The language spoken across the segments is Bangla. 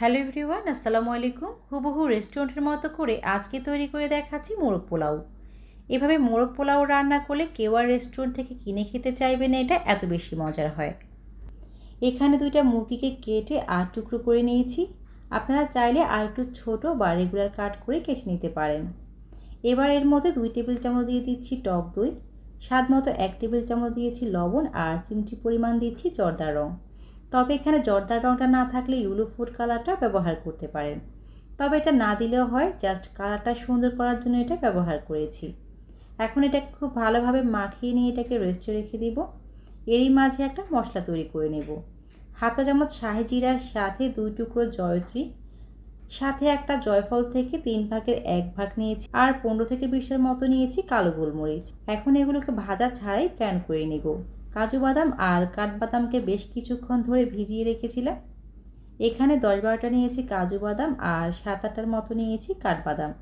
হ্যালো এভরিওয়ান, আসসালামু আলাইকুম। হুবহু রেস্টুরেন্টের মতো করে আজকে তৈরি করে দেখাচ্ছি মোরগ পোলাও। এভাবে মোরগ পোলাও রান্না করলে কেউ আর রেস্টুরেন্ট থেকে কিনে খেতে চাইবে না, এটা এত বেশি মজার হয়। এখানে দুইটা মুরগিকে কেটে আর টুকরো করে নিয়েছি। আপনারা চাইলে আর একটু ছোটো বা রেগুলার কাট করে কেটে নিতে পারেন। এবার এর মধ্যে দুই টেবিল চামচ দিয়ে দিচ্ছি টক দই। স্বাদ মতো এক টেবিল চামচ দিয়েছি লবণ আর চিমটি পরিমাণ দিচ্ছি জর্দা রঙ তবে এখানে জর্দার রঙটা না থাকলে ইউলো ফুড কালারটা ব্যবহার করতে পারেন। তবে এটা না দিলেও হয়, জাস্ট কালারটা সুন্দর করার জন্য এটা ব্যবহার করেছি। এখন এটাকে খুব ভালোভাবে মাখিয়ে নিয়ে এটাকে রেস্টে রেখে দিব। এরই মাঝে একটা মশলা তৈরি করে নেব। হাফ চামচ শাহি জিরার সাথে দুই টুকরো জয়ত্রী, সাথে একটা জয়ফল থেকে তিন ভাগের এক ভাগ নিয়েছি আর পনেরো থেকে বিশের মতো নিয়েছি কালো গোলমরিচ। এখন এগুলোকে ভাজা ছাড়াই প্যান করে নেব। কাজু বাদাম আর কাঠবাদামকে বেশ কিছুক্ষণ ধরে ভিজিয়ে রেখেছিলাম। এখানে দশ বারোটা নিয়েছি কাজু বাদাম আর সাত আটটার মতো নিয়েছি কাঠবাদাম।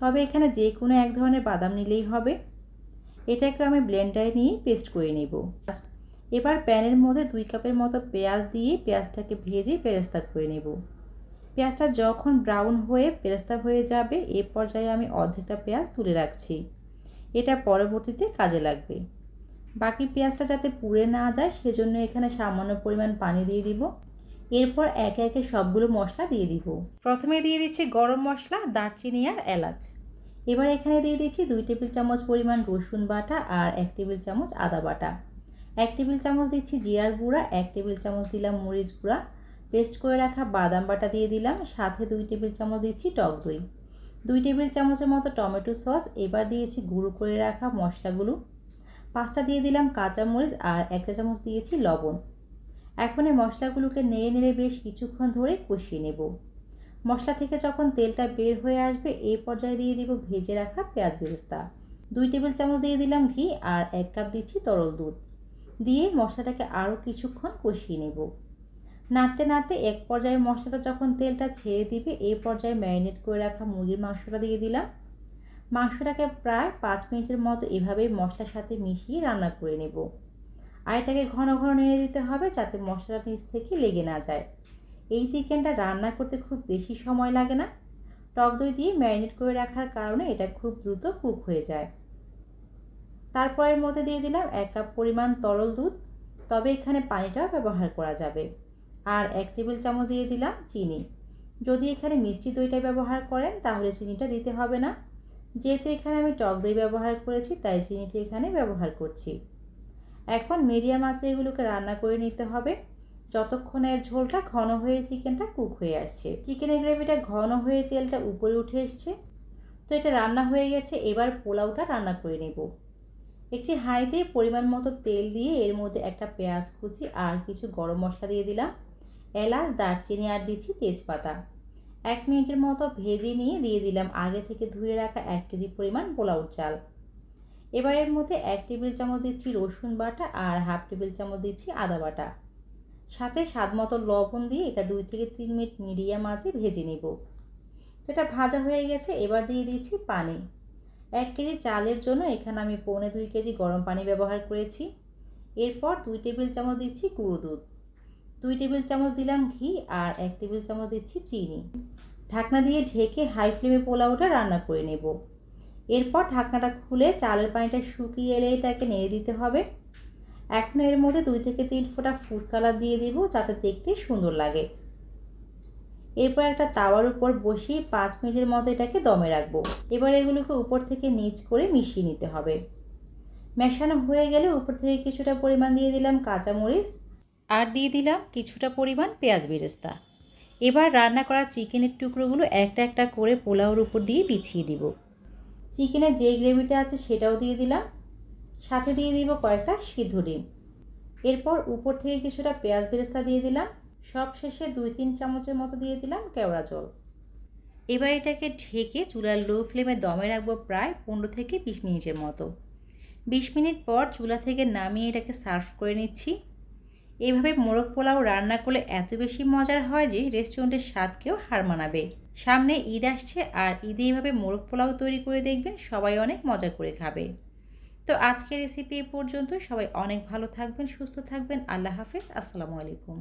তবে এখানে যে কোনো এক ধরনের বাদাম নিলেই হবে। এটাকে আমি ব্লেন্ডারে নিয়ে পেস্ট করে নেব। এবার প্যানের মধ্যে দুই কাপের মতো পেঁয়াজ দিয়ে পেঁয়াজটাকে ভেজে পেরেস্তা করে নেব। পেঁয়াজটা যখন ব্রাউন হয়ে পেরেস্তা হয়ে যাবে, এ পর্যায়ে আমি অর্ধেকটা পেঁয়াজ তুলে রাখছি। এটা পরবর্তীতে কাজে লাগবে। বাকি পেঁয়াজটা যাতে পুড়ে না যায়, সেজন্য এখানে সামান্য পরিমাণ পানি দিয়ে দিব। এরপর একে একে সবগুলো মশলা দিয়ে দিব। প্রথমে দিয়ে দিচ্ছি গরম মশলা, দারচিনি আর এলাচ। এবার এখানে দিয়ে দিচ্ছি দুই টেবিল চামচ পরিমাণ রসুন বাটা আর এক টেবিল চামচ আদা বাটা। এক টেবিল চামচ দিচ্ছি জিরার গুঁড়া, এক টেবিল চামচ দিলাম মরিচ গুঁড়া। পেস্ট করে রাখা বাদাম বাটা দিয়ে দিলাম, সাথে দুই টেবিল চামচ দিচ্ছি টক দই। দুই টেবিল চামচের মতো টমেটো সস, এবার দিয়েছি গুঁড়ো করে রাখা মশলাগুলো। পাঁচটা দিয়ে দিলাম কাঁচামরিচ আর একটা চামচ দিয়েছি লবণ। এখন এই মশলাগুলোকে নেড়ে নেড়ে বেশ কিছুক্ষণ ধরে কষিয়ে নেব। মশলা থেকে যখন তেলটা বের হয়ে আসবে এই পর্যায়ে দিয়ে দিব ভেজে রাখা পেঁয়াজ বেরেস্তা। দুই টেবিল চামচ দিয়ে দিলাম ঘি আর এক কাপ দিচ্ছি তরল দুধ। দিয়ে মশলাটাকে আরও কিছুক্ষণ কষিয়ে নেব। নাড়তে নাড়তে এক পর্যায়ে মশলাটা যখন তেলটা ছেড়ে দিবে এই পর্যায়ে ম্যারিনেট করে রাখা মুরগির মাংসটা দিয়ে দিলাম। মাংসটাকে প্রায় পাঁচ মিনিটের মতো এভাবেই মশলার সাথে মিশিয়ে রান্না করে নেব। আর এটাকে ঘন ঘন নেড়ে দিতে হবে যাতে মশলাটা নিচ থেকে লেগে না যায়। এই চিকেনটা রান্না করতে খুব বেশি সময় লাগে না। টক দই দিয়ে ম্যারিনেট করে রাখার কারণে এটা খুব দ্রুত কুক হয়ে যায়। তারপর এর মধ্যে দিয়ে দিলাম এক কাপ পরিমাণ তরল দুধ। তবে এখানে পানিটাও ব্যবহার করা যাবে। আর এক টেবিল চামচ দিয়ে দিলাম চিনি। যদি এখানে মিষ্টি দইটা ব্যবহার করেন তাহলে চিনিটা দিতে হবে না। যেহেতু এখানে আমি টক দই ব্যবহার করেছি, তাই চিনিটি এখানে ব্যবহার করছি। এখন মিডিয়াম আঁচে এগুলোকে রান্না করে নিতে হবে। যতক্ষণ এর ঝোলটা ঘন হয়ে চিকেনটা কুক হয়ে আসছে। চিকেনের গ্রেভিটা ঘন হয়ে তেলটা উপরে উঠে এসছে। তো এটা রান্না হয়ে গেছে, এবার পোলাওটা রান্না করে নেব। একটি হাঁড়িতে পরিমাণ মতো তেল দিয়ে এর মধ্যে একটা পেঁয়াজ কুচি আর কিছু গরম মশলা দিয়ে দিলাম। এলাচ, দারচিনি আর দিচ্ছি তেজপাতা। এক মিনিটের মতো ভেজে নিয়ে দিয়ে দিলাম। আগে থেকে ধুয়ে রাখা এক কেজি পরিমাণ পোলাও চাল। এবার এর মধ্যে এক টেবিল চামচ দিচ্ছি রসুন বাটা আর হাফ টেবিল চামচ দিচ্ছি আদা বাটা। সাথে স্বাদ মতো লবণ দিয়ে এটা দুই থেকে তিন মিনিট মিডিয়াম আঁচে ভেজে নেব। এটা ভাজা হয়ে গেছে, এবার দিয়ে দিচ্ছি পানি। এক কেজি চালের জন্য এখানে আমি পৌনে দুই কেজি গরম পানি ব্যবহার করেছি। এরপর দুই টেবিল চামচ দিচ্ছি গুঁড়ো দুধ। দুই টেবিল চামচ দিলাম ঘি আর এক টেবিল চামচ দিচ্ছি চিনি। ঢাকনা দিয়ে ঢেকে হাই ফ্লেমে পোলাওটা রান্না করে নেব। এরপর ঢাকনাটা খুলে চালের পানিটা শুকিয়ে এলে এটাকে নেড়ে দিতে হবে। এখন এর মধ্যে দুই থেকে তিন ফোঁটা ফুড কালার দিয়ে দেব যাতে দেখতে সুন্দর লাগে। এরপর একটা তাওয়ার উপর বসিয়ে পাঁচ মিনিটের মতো এটাকে দমে রাখব। এবার এগুলোকে উপর থেকে নিচ করে মিশিয়ে নিতে হবে। মেশানো হয়ে গেলে উপর থেকে কিছুটা পরিমাণ দিয়ে দিলাম কাঁচামরিচ আর দিয়ে দিলাম কিছুটা পরিমাণ পেঁয়াজ বেরেস্তা। এবার রান্না করা চিকেনের টুকরোগুলো একটা একটা করে পোলাওর উপর দিয়ে বিছিয়ে দিব। চিকেনের যে গ্রেভিটা আছে সেটাও দিয়ে দিলাম। সাথে দিয়ে দিব কয়েকটা সিদ্ধ ডিম। এরপর উপর থেকে কিছুটা পেঁয়াজ বেরেস্তা দিয়ে দিলাম। সব শেষে দুই তিন চামচের মতো দিয়ে দিলাম কেওড়া জল। এবার এটাকে ঢেকে চুলার লো ফ্লেমে দমে রাখব প্রায় পনেরো থেকে বিশ মিনিটের মতো। বিশ মিনিট পর চুলা থেকে নামিয়ে এটাকে সার্ভ করে নিচ্ছি। এইভাবে মোরগ পোলাও রান্না করলে এত বেশি মজার হয় যে রেস্টুরেন্টের স্বাদকেও হার মানাবে। সামনে ঈদ আসছে আর ঈদে এইভাবে মোরগ পোলাও তৈরি করে দেখবেন, সবাই অনেক মজা করে খাবে। তো আজকের রেসিপি এ পর্যন্ত সবাই অনেক ভালো থাকবেন, সুস্থ থাকবেন। আল্লাহ হাফিজ, আসসালামু আলাইকুম।